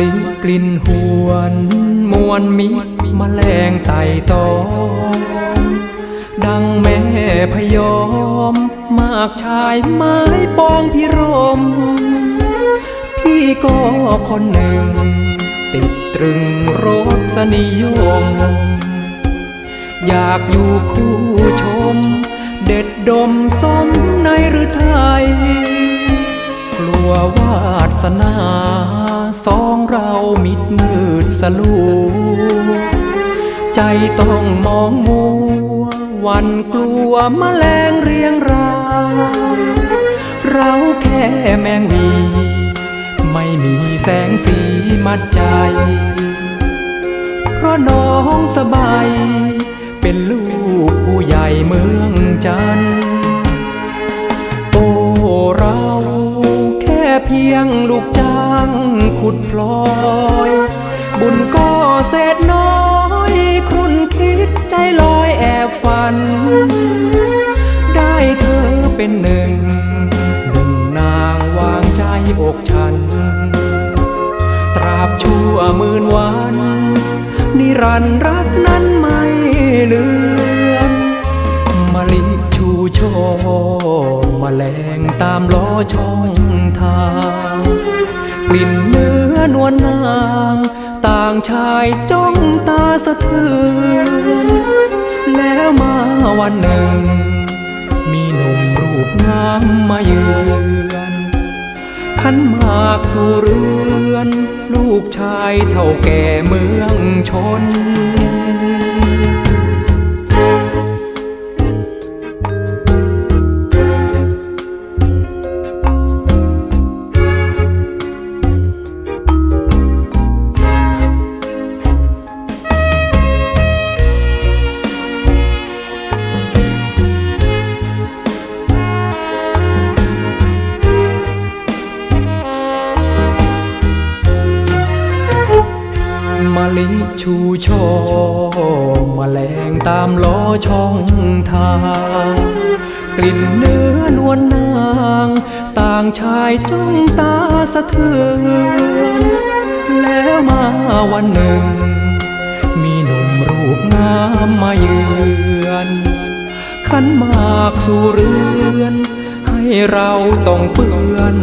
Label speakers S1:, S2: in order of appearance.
S1: ลิกลิ่นหวน มวนมิตรมแมลงไต่ตอมดังแม่พยอม มากชายไม้ปองพิรม พี่ก็คนหนึ่ง ติดตรึงรสนิยม อยากอยู่คู่ชม เด็ดดมสมในหรือไทย กลัววาสนา สองเรามิดมืดสลูใจต้องมองมัว วันกลัวมแมลงเรียงรายเราแค่แมงมีไม่มีแสงสีมัดใจ เพราะน้องสบาย เป็นลูกผู้ใหญ่เมืองจันโอ้เราแค่เพียงลูกจ้าง ขุดพลอย บุญก็เศษน้อยครุ่นคิดใจลอยแอบฝัน ได้เธอเป็นหนึ่ง หนึ่งนางวางใจอกฉัน ตราบชั่วหมื่นวัน นิรันดร์รักนั้นไม่เลือนมะลิชูโชมาแมลงตามล้อช่องทางกลิ่น นนวลนาง ต่างชายจ้องตาสะเทือนแล้วมาวันหนึ่ง มีหนุ่มรูปงามมาเยือนขันหมากสู่เรือน ลูกชายเท่าแก่เมืองชน มะลิชูช่อมแมลงตามล้อช่องทาง กลิ่นเนื้อนวลนาง ต่างชายจ้องตาสะเทือนแล้วมาวันหนึ่ง มีหนุ่มรูปงามมาเยือนขันมากสู่เรือน ให้เราต้องเปื้อน